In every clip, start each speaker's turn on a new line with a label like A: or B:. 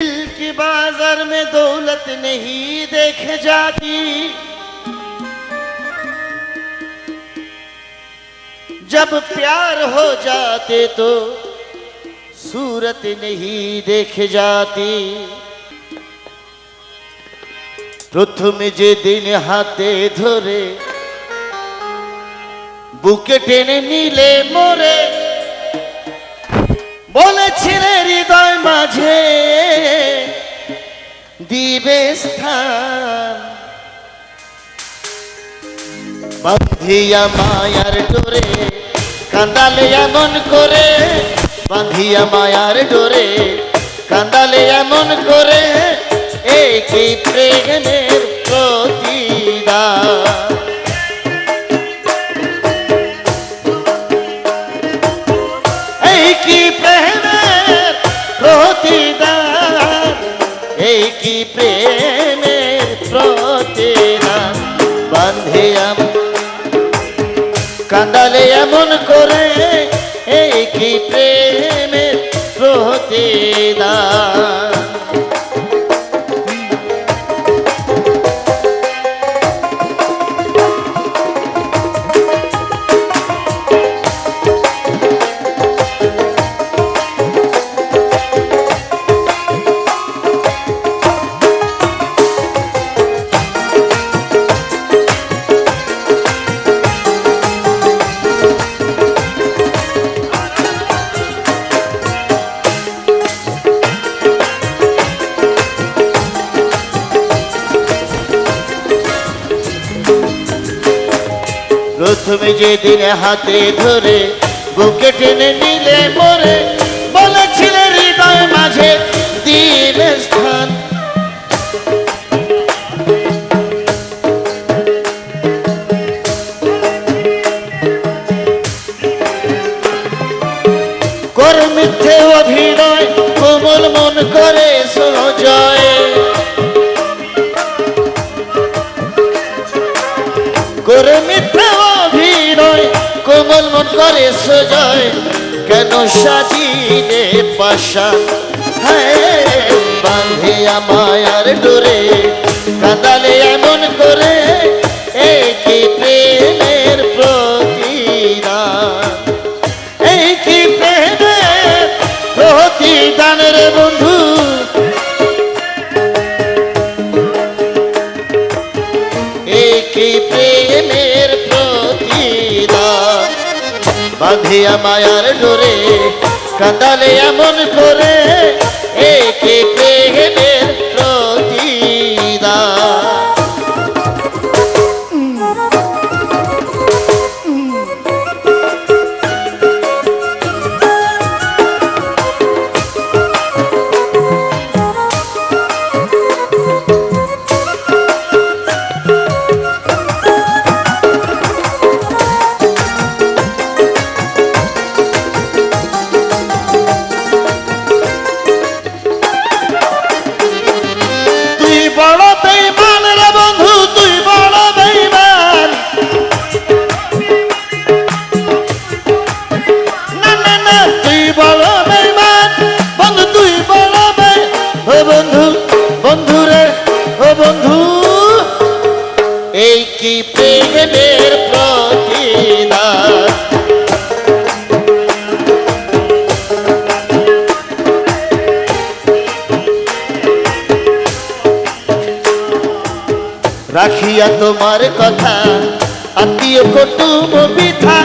A: दिल की बाजार में दौलत नहीं देख जाती जब प्यार हो जाते तो सूरत नहीं देख जाती প্রথমে যেদিন হাতে ধরে বুকে টেনে নিলে মোরে বলেছিলে হৃদয় মাঝে দিবে স্থান। বান্ধিয়া মায়ার ডোরে, কান্দালে এমন করে। বান্ধিয়া মায়ার ডোরে, কান্দালে এমন করে। এই কি প্রেমের এই কি প্রেমের প্রতিদান? বান্ধিয়াম কাঁদালে এমন করে এই কি প্রেমের প্রতিদান? প্রথমে যেদিন হাতে ধরে বুকে টেনে নিলে মরে বলেছিলে হৃদয় মাঝে দিবে স্থান। কর মিথ্যে অভিনয় মন করে সজয় মিথ্যা কোমল মন করে সজয় কেন সাজিলে পাশা? হ্যাঁ বাঁধে মায়ার ডোরে। মায়ার ডোরে কাঁদালে এমন করে। রাখিয়া তোমার কথা আত্মীয় কুটুম বিথা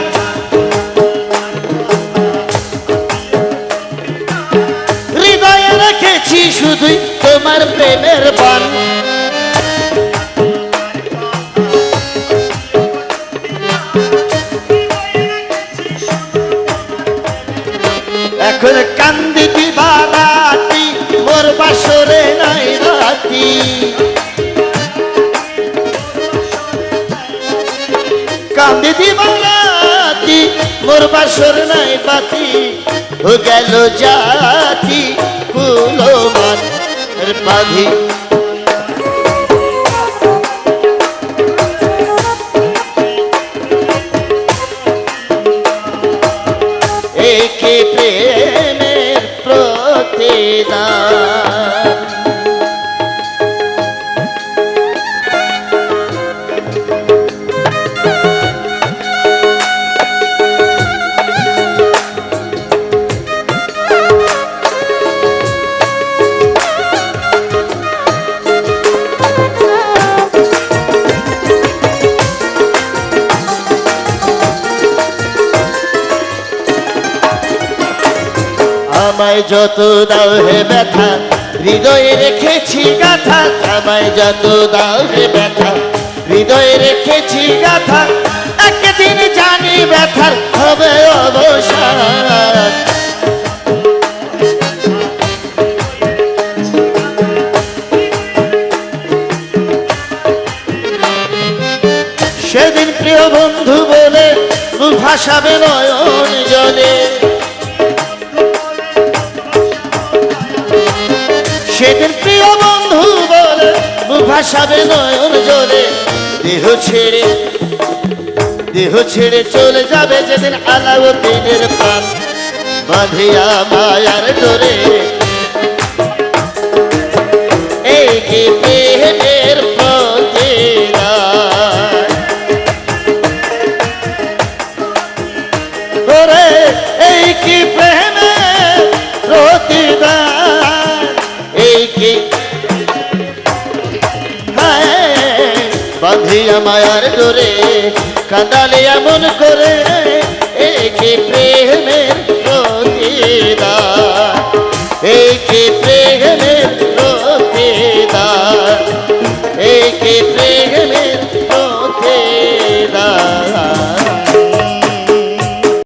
A: হৃদয়ে রেখেছি শুধুই তোমার প্রেমের বান রাতি কান্দি দিবারাতি মোর বাসর নাই বাতি ও গেল জাতি কুলমান বাধি প্রেমের প্রতিদান। আমায় যত দাও হে ব্যথা, হৃদয়ে রেখেছি গাথা, আমায় যত দাও হে ব্যথা, হৃদয়ে রেখেছি গাথা, একদিন জানি ব্যথার হবে অবসান। সেদিন প্রিয় বন্ধু বলে ভাসাবে নয়ন জলে। ভাসাবে নয়ন জলে, দেহ ছেড়ে দেহ ছেড়ে চলে যাবে যেদিন আলাউদ্দিনের পান বাঁধিয়া মায়ার ডোরে বাঁধিয়া মায়ার ডোরে কাঁদালে এমন করে